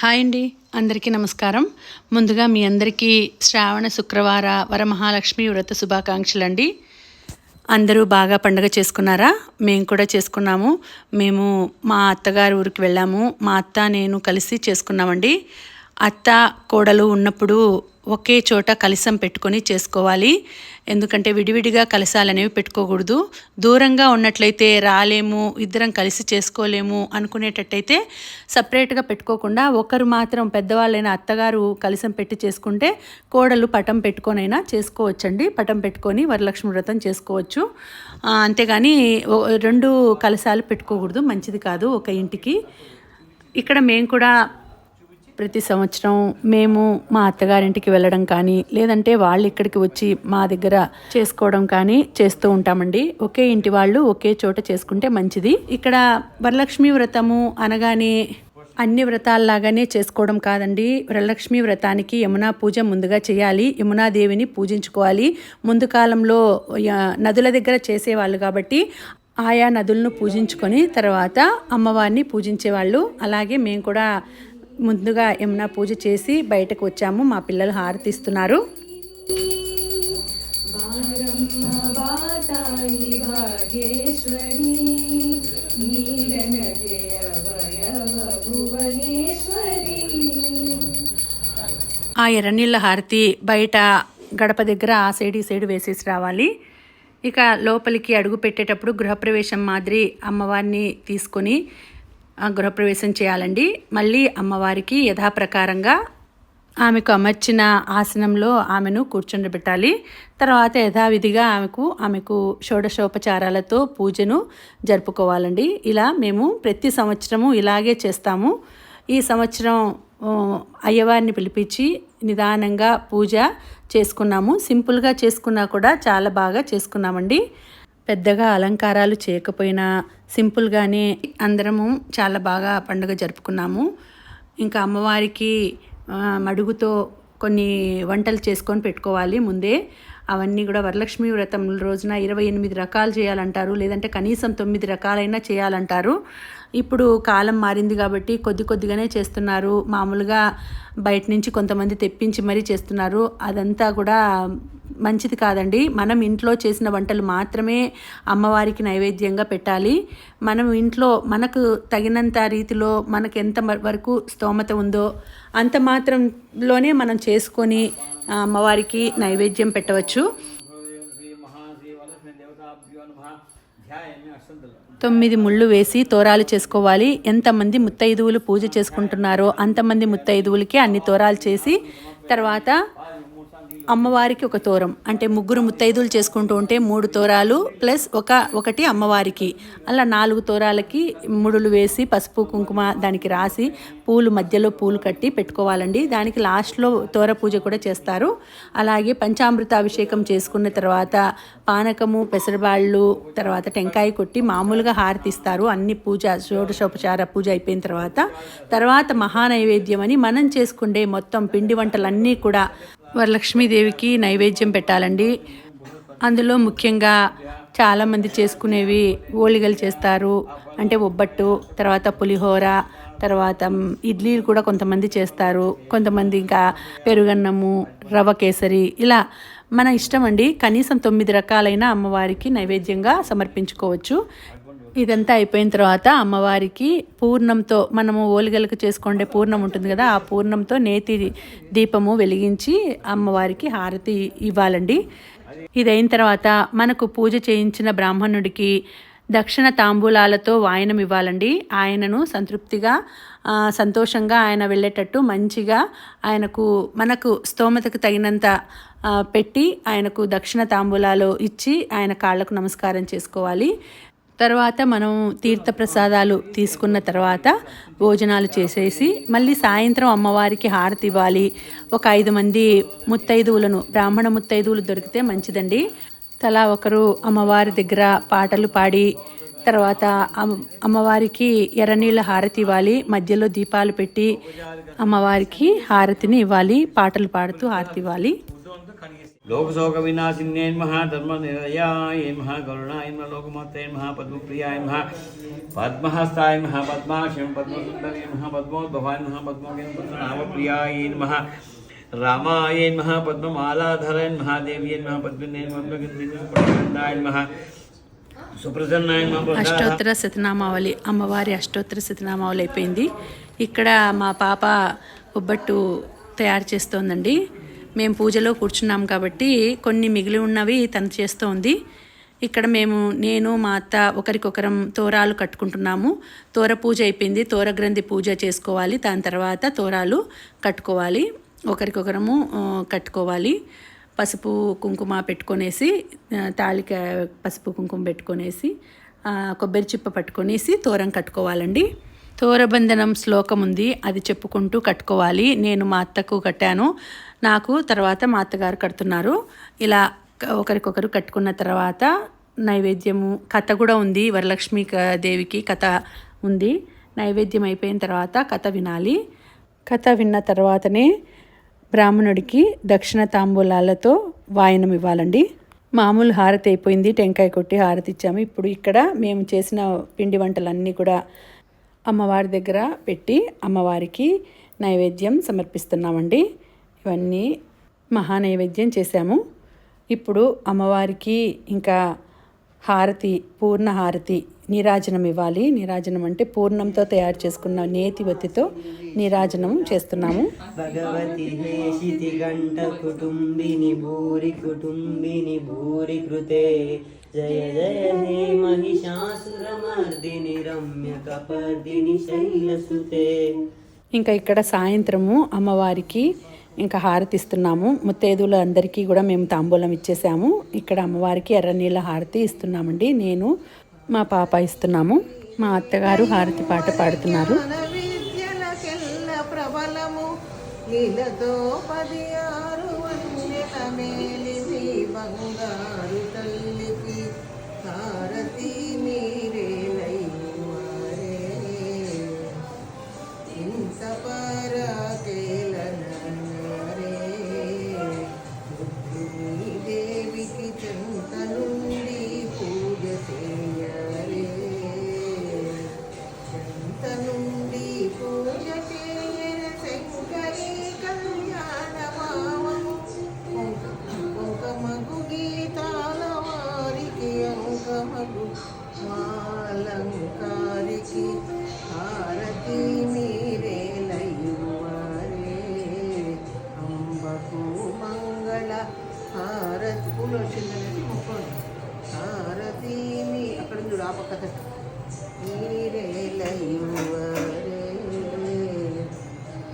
Hi అండి అందరికీ నమస్కారం. ముందుగా మీ అందరికీ శ్రావణ శుక్రవార వరమహాలక్ష్మి వ్రత శుభాకాంక్షలు అండి అందరూ బాగా పండగ చేసుకున్నారా? మేము కూడా చేసుకున్నాము. మేము మా అత్తగారి ఊరికి వెళ్ళాము. మా అత్త నేను కలిసి చేసుకున్నామండి. అత్త కోడలు ఉన్నప్పుడు ఒకే చోట కలసం పెట్టుకొని చేసుకోవాలి. ఎందుకంటే విడివిడిగా కలసాలు అనేవి పెట్టుకోకూడదు. దూరంగా ఉన్నట్లయితే రాలేము ఇద్దరం కలిసి చేసుకోలేము అనుకునేటట్టయితే సపరేట్గా పెట్టుకోకుండా ఒకరు మాత్రం పెద్దవాళ్ళైన అత్తగారు కలసం పెట్టి చేసుకుంటే కోడలు పటం పెట్టుకొనైనా చేసుకోవచ్చండి. పటం పెట్టుకొని వరలక్ష్మి వ్రతం చేసుకోవచ్చు. అంతేగాని రెండు కలసాలు పెట్టుకోకూడదు. మంచిది కాదు ఒక ఇంటికి. ఇక్కడ మేము కూడా ప్రతి సంవత్సరం మేము మా అత్తగారింటికి వెళ్ళడం కానీ లేదంటే వాళ్ళు ఇక్కడికి వచ్చి మా దగ్గర చేసుకోవడం కానీ చేస్తూ ఉంటామండి. ఒకే ఇంటి వాళ్ళు ఒకే చోట చేసుకుంటే మంచిది. ఇక్కడ వరలక్ష్మి వ్రతము అనగానే అన్ని వ్రతాల్లాగానే చేసుకోవడం కాదండి. వరలక్ష్మి వ్రతానికి యమునా పూజ ముందుగా చేయాలి. యమునాదేవిని పూజించుకోవాలి. ముందు కాలంలో నదుల దగ్గర చేసేవాళ్ళు కాబట్టి ఆయా నదులను పూజించుకొని తర్వాత అమ్మవారిని పూజించేవాళ్ళు. అలాగే మేము కూడా ముందుగా యమునా పూజ చేసి బయటకు వచ్చాము. మా పిల్లలు హారతి ఇస్తున్నారు ఆ ఎర్రనీళ్ళ హారతి బయట గడప దగ్గర ఆ సైడ్ ఈ సైడ్ వేసేసి రావాలి. ఇక లోపలికి అడుగు పెట్టేటప్పుడు గృహప్రవేశం మాదిరి అమ్మవారిని తీసుకొని గృహప్రవేశం చేయాలండి. మళ్ళీ అమ్మవారికి యథాప్రకారంగా ఆమెకు అమర్చిన ఆసనంలో ఆమెను కూర్చుండబెట్టాలి తర్వాత యథావిధిగా ఆమెకు ఆమెకు షోడశోపచారాలతో పూజను జరుపుకోవాలండి. ఇలా మేము ప్రతి సంవత్సరము ఇలాగే చేస్తాము. ఈ సంవత్సరం అయ్యవారిని పిలిపించి నిదానంగా పూజ చేసుకున్నాము. సింపుల్గా చేసుకున్నా కూడా చాలా బాగా చేసుకున్నామండి. పెద్దగా అలంకారాలు చేయకపోయినా సింపుల్గానే అందరము చాలా బాగా పండుగ జరుపుకున్నాము. ఇంకా అమ్మవారికి మడుగుతో కొన్ని వంటలు చేసుకొని పెట్టుకోవాలి ముందే. అవన్నీ కూడా వరలక్ష్మి వ్రతం రోజున ఇరవై ఎనిమిది రకాలు చేయాలంటారు లేదంటే కనీసం తొమ్మిది రకాలైనా చేయాలంటారు. ఇప్పుడు కాలం మారింది కాబట్టి కొద్ది కొద్దిగానే చేస్తున్నారు. మామూలుగా బయట నుంచి కొంతమంది తెప్పించి మరీ చేస్తున్నారు. అదంతా కూడా మంచిది కాదండి. మనం ఇంట్లో చేసిన వంటలు మాత్రమే అమ్మవారికి నైవేద్యంగా పెట్టాలి. మనం ఇంట్లో మనకు తగినంత రీతిలో మనకు ఎంత మ- వరకు స్తోమత ఉందో అంత మాత్రంలోనే మనం చేసుకొని అమ్మవారికి నైవేద్యం పెట్టవచ్చు. తొమ్మిది ముళ్ళు వేసి తోరాలు చేసుకోవాలి. ఎంతమంది ముత్తైదువులు పూజ చేసుకుంటున్నారో అంతమంది ముత్తైదువులకి అన్ని తోరాలు చేసి తర్వాత అమ్మవారికి ఒక తోరం. అంటే ముగ్గురు ముత్తైదులు చేసుకుంటూ ఉంటే మూడు తోరాలు ప్లస్ ఒక ఒకటి అమ్మవారికి. అలా నాలుగు తోరాలకి ముడులు వేసి పసుపు కుంకుమ దానికి రాసి పూలు మధ్యలో పూలు కట్టి పెట్టుకోవాలండి. దానికి లాస్ట్లో తోర పూజ కూడా చేస్తారు. అలాగే పంచామృత అభిషేకం చేసుకున్న తర్వాత పానకము పెసరబాళ్ళు తర్వాత టెంకాయ కొట్టి మామూలుగా హారతిస్తారు అన్ని పూజ షోడశోపచార పూజ అయిపోయిన తర్వాత. తర్వాత మహానైవేద్యం అని మనం చేసుకుండే మొత్తం పిండి వంటలన్నీ కూడా వరలక్ష్మీదేవికి నైవేద్యం పెట్టాలండి. అందులో ముఖ్యంగా చాలామంది చేసుకునేవి ఓలిగలు చేస్తారు. అంటే ఒబ్బట్టు తర్వాత పులిహోర తర్వాత ఇడ్లీలు కూడా కొంతమంది చేస్తారు. కొంతమంది ఇంకా పెరుగన్నము రవ కేసరి ఇలా మన ఇష్టం అండి. కనీసం తొమ్మిది రకాలైన అమ్మవారికి నైవేద్యంగా సమర్పించుకోవచ్చు. ఇదంతా అయిపోయిన తర్వాత అమ్మవారికి పూర్ణంతో మనము ఓలిగలకు చేసుకుండే పూర్ణం ఉంటుంది కదా ఆ పూర్ణంతో నేతి దీపము వెలిగించి అమ్మవారికి హారతి ఇవ్వాలండి. ఇది అయిన తర్వాత మనకు పూజ చేయించిన బ్రాహ్మణుడికి దక్షిణ తాంబూలాలతో వాయనం ఇవ్వాలండి. ఆయనను సంతృప్తిగా సంతోషంగా ఆయన వెళ్ళేటట్టు మంచిగా ఆయనకు మనకు స్తోమతకు తగినంత పెట్టి ఆయనకు దక్షిణ తాంబూలాలు ఇచ్చి ఆయన కాళ్ళకు నమస్కారం చేసుకోవాలి. తర్వాత మనం తీర్థప్రసాదాలు తీసుకున్న తర్వాత భోజనాలు చేసేసి మళ్ళీ సాయంత్రం అమ్మవారికి హారతి ఇవ్వాలి. ఒక ఐదు మంది ముత్తైదువులను బ్రాహ్మణ ముత్తైదువులు దొరికితే మంచిదండి. తలా ఒకరు అమ్మవారి దగ్గర పాటలు పాడి తర్వాత అమ్మవారికి ఎర్రనీళ్ళ హారతి ఇవ్వాలి. మధ్యలో దీపాలు పెట్టి అమ్మవారికి హారతిని ఇవ్వాలి పాటలు పాడుతూ హారతి ఇవ్వాలి. లోకశోక వినాశిన్యై నమః ధర్మ నిరయాయ నమః కరుణాయ నమః లోకమాత్రే నమః పద్మప్రియాయ నమః పద్మహస్తాయ నమః పద్మాక్షం పద్మసుందరి నమః పద్మోద్భవాయ మహా పద్మోగేన పద్మనాభప్రియాయ నమః రామాయ నమః పద్మమాలాధరాయ నమః దేవ్యై నమః పద్మినే పద్మగంధాయ నమః సుప్రసన్నాయ నమః ప్రసాద అష్టోత్తర శతనామావళి అమ్మవారి అష్టోత్తర శతనామావళి అయిపోయింది. ఇక్కడ మా పాప ఒబ్బట్టు తయారు చేస్తోందండి. మేము పూజలో కూర్చున్నాం కాబట్టి కొన్ని మిగిలి ఉన్నవి తను చేస్తోంది. ఇక్కడ మేము నేను మా అత్త ఒకరికొకరం తోరాలు కట్టుకుంటున్నాము. తోర పూజ అయిపోయింది. తోర గ్రంథి పూజ చేసుకోవాలి. దాని తర్వాత తోరాలు కట్టుకోవాలి. ఒకరికొకరము కట్టుకోవాలి. పసుపు కుంకుమ పెట్టుకొనేసి తాళిక పసుపు కుంకుమ పెట్టుకొనేసి కొబ్బరి చిప్ప పట్టుకొనేసి తోరం కట్టుకోవాలండి. తోరబంధనం శ్లోకం ఉంది అది చెప్పుకుంటూ కట్టుకోవాలి. నేను మా అత్తకు కట్టాను. నాకు తర్వాత మా అత్తగారు కడుతున్నారు. ఇలా ఒకరికొకరు కట్టుకున్న తర్వాత నైవేద్యము కథ కూడా ఉంది. వరలక్ష్మి దేవికి కథ ఉంది. నైవేద్యం అయిపోయిన తర్వాత కథ వినాలి. కథ విన్న తర్వాతనే బ్రాహ్మణుడికి దక్షిణ తాంబూలాలతో వాయనం ఇవ్వాలండి. మామూలు హారతి అయిపోయింది. టెంకాయ కొట్టి హారతి ఇచ్చాము. ఇప్పుడు ఇక్కడ మేము చేసిన పిండి వంటలన్నీ కూడా అమ్మవారి దగ్గర పెట్టి అమ్మవారికి నైవేద్యం సమర్పిస్తున్నామండి. ఇవన్నీ మహా నైవేద్యం చేశాము. ఇప్పుడు అమ్మవారికి ఇంకా హారతి పూర్ణ హారతి నీరాజనం ఇవ్వాలి. నీరాజనం అంటే పూర్ణంతో తయారు చేసుకున్న నేతి వత్తితో నీరాజనం చేస్తున్నాము. భగవతి గంట కుటుంబిని భూరి కుటుంబిని భూరి కృతే. జయ జయ హే మహిషాసురమర్దిని రమ్య కపర్దిని శైలసుతే. ఇంకా ఇక్కడ సాయంత్రము అమ్మవారికి ఇంకా హారతి ఇస్తున్నాము. ముత్తైదువులు అందరికీ కూడా మేము తాంబూలం ఇచ్చేసాము. ఇక్కడ అమ్మవారికి ఎర్ర నీళ్ళ హారతి ఇస్తున్నామండి. నేను మా పాప ఇస్తున్నాము. మా అత్తగారు హారతి పాట పాడుతున్నారు. ప్రబలము. లీలతో పది ఆరు బంగారు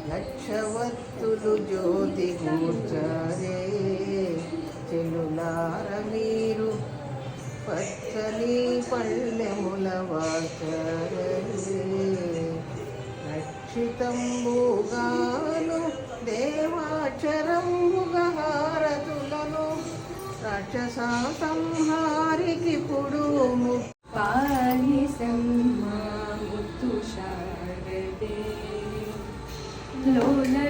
లక్షవత్తులు జ్యోతి కూర్చారే చెలులార మీరు పచ్చని పల్లెముల వాచారే రక్షితంబుగాను దేవాచరంబుగా హారతులను రాక్షస సంహారికి పుడు ಲೋಲಲೋಚನಿತಾಯಿ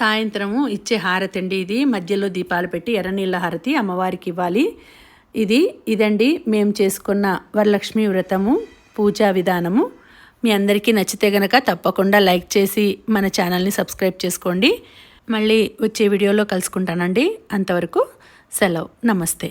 సాయంత్రము ఇచ్చే హారతి అండి ఇది. మధ్యలో దీపాలు పెట్టి ఎర్రనీళ్ళ హారతి అమ్మవారికి ఇవ్వాలి. ఇది ఇదండి మేము చేసుకున్న వరలక్ష్మి వ్రతము పూజా విధానము. మీ అందరికీ నచ్చితే గనక తప్పకుండా లైక్ చేసి మన ఛానల్ని సబ్స్క్రైబ్ చేసుకోండి. మళ్ళీ వచ్చే వీడియోలో కలుసుకుంటానండి. అంతవరకు సెలవు. నమస్తే.